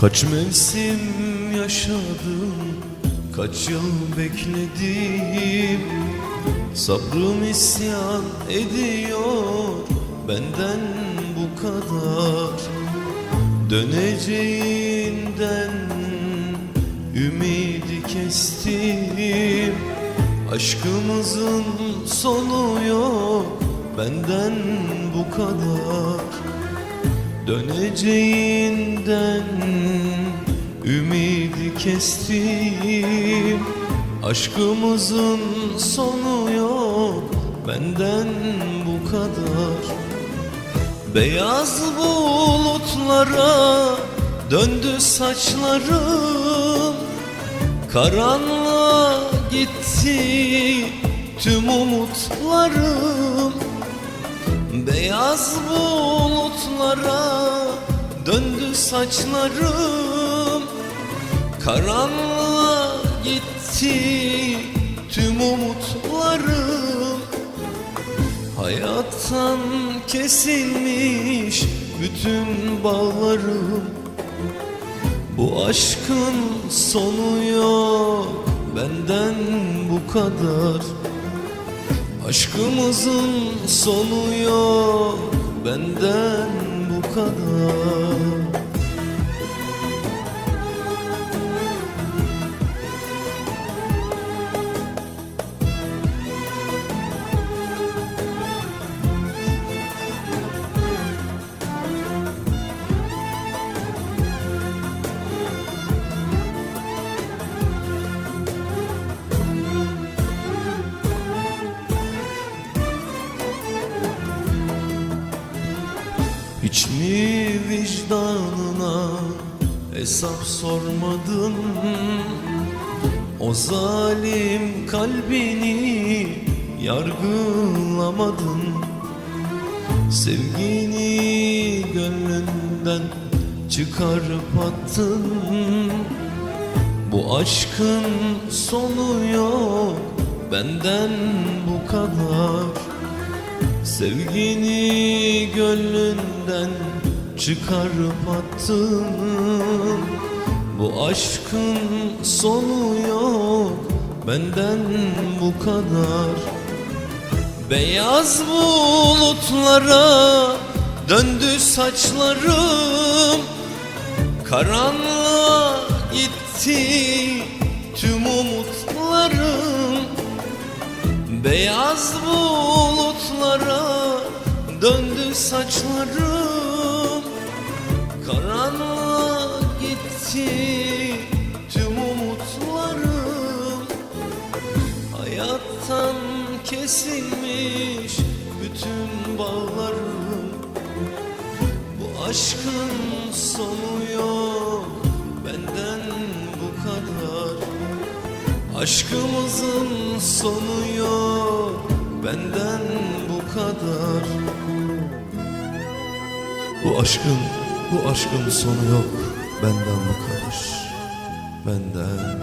Kaç mevsim yaşadım Kaç yıl bekledim Sabrım isyan ediyor Benden bu kadar. Döneceğinden Ümidi kestim. Aşkımızın sonu yok Benden bu kadar Döneceğinden ümidi kestim. Aşkımızın sonu yok benden bu kadar. Beyaz bulutlara döndü saçlarım. Karanlığa gitti tüm umutlarım Beyaz bulutlara döndü saçlarım. Karanlığa gitti tüm umutlarım. Hayattan kesilmiş bütün bağlarım. Bu aşkın sonu yok benden bu kadar Aşkımızın sonu yok benden bu kadar hesap sormadın. O zalim kalbini yargılamadın. Sevgini gönlünden çıkarıp attın. Bu aşkın sonu yok benden bu kadar. Sevgini gönlünden çıkarıp attın Bu aşkın sonu yok. Benden bu kadar. Beyaz bulutlara döndü saçlarım. Karanlığa gitti tüm umutlarım. Beyaz bulutlara döndü saçlarım Karanlığa gitti tüm umutlarım. Hayattan kesilmiş bütün bağlarım. Bu aşkın sonu yok benden bu kadar. Aşkımızın sonu yok benden bu kadar. Bu aşkın, bu aşkın sonu yok. Benden bu kadar. Benden